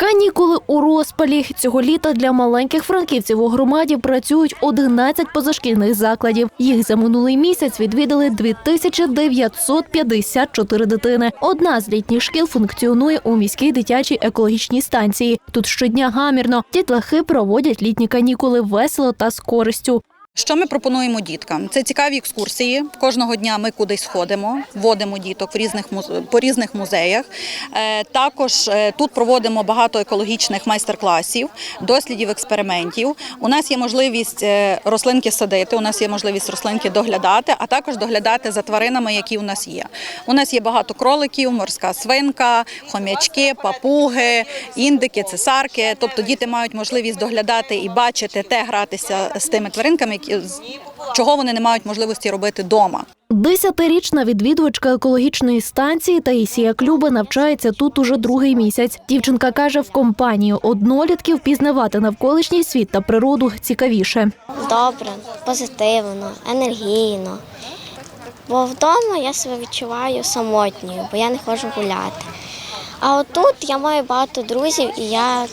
Канікули у розпалі цього літа для маленьких франківців у громаді працюють 11 позашкільних закладів. Їх за минулий місяць відвідали 2954 дитини. Одна з літніх шкіл функціонує у міській дитячій екологічній станції. Тут щодня гамірно дітлахи проводять літні канікули весело та з користю. Що ми пропонуємо діткам? Це цікаві екскурсії. Кожного дня ми кудись ходимо, вводимо діток в різних по різних музеях. Е, Також е, тут проводимо багато екологічних майстер-класів, дослідів, експериментів. У нас є можливість е, рослинки садити, у нас є можливість рослинки доглядати, а також доглядати за тваринами, які у нас є. У нас є багато кроликів, морська свинка, хомячки, папуги, індики, цесарки. Тобто діти мають можливість доглядати і бачити те, гратися з тими тваринками, які чого вони не мають можливості робити вдома. Десятирічна відвідувачка екологічної станції Таїсія Клюба навчається тут уже другий місяць. Дівчинка каже, в компанію однолітків пізнавати навколишній світ та природу цікавіше. добре, позитивно, енергійно. Бо вдома я себе відчуваю самотньою, бо я не ходжу гуляти. А отут я маю багато друзів і я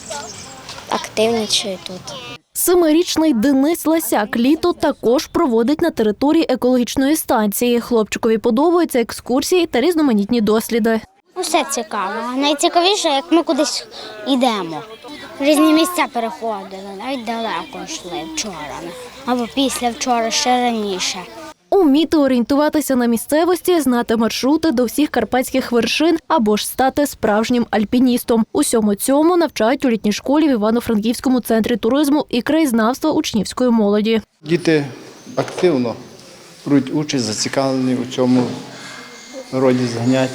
активнічаю тут. Семирічний Денис Ласяк літо також проводить на території екологічної станції. Хлопчикові подобаються екскурсії та різноманітні досліди. Усе цікаво. Найцікавіше, як ми кудись йдемо. Різні місця переходили, навіть далеко йшли вчора. Або після вчора, ще раніше. Уміти орієнтуватися на місцевості, знати маршрути до всіх карпатських вершин або ж стати справжнім альпіністом. Усьому цьому навчають у літній школі в Івано-Франківському центрі туризму і краєзнавства учнівської молоді. Діти активно беруть участь, зацікавлені у цьому роді занять.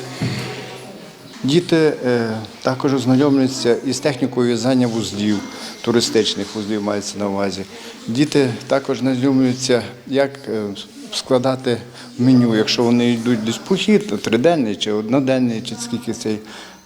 Діти е, також ознайомлюються із технікою в'язання вузлів, туристичних вузлів мається на увазі. Діти також знайомлюються, як е, складати меню, якщо вони йдуть десь похід, триденний чи одноденний, чи скільки цей.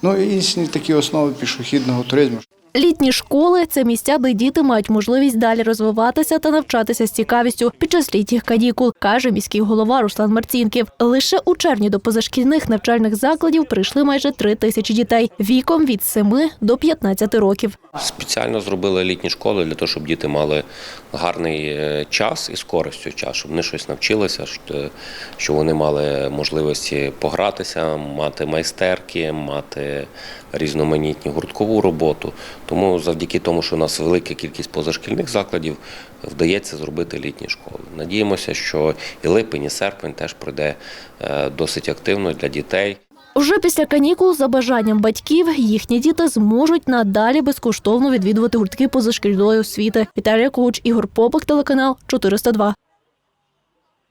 Ну і такі основи пішохідного туризму. Літні школи це місця, де діти мають можливість далі розвиватися та навчатися з цікавістю під час літніх канікул, каже міський голова Руслан Марцінків. Лише у червні до позашкільних навчальних закладів прийшли майже три тисячі дітей віком від 7 до 15 років. Спеціально зробили літні школи для того, щоб діти мали гарний е, час і з користю час, щоб вони щось навчилися, що- щоб вони мали можливості погратися, мати майстерки, мати різноманітні гурткову роботу. Тому завдяки тому, що у нас велика кількість позашкільних закладів, вдається зробити літні школи. Надіємося, що і липень, і серпень теж пройде е, досить активно для дітей. Вже після канікул, за бажанням батьків, їхні діти зможуть надалі безкоштовно відвідувати гуртки позашкільної освіти. Віталія Коуч, Ігор Попик, телеканал 402.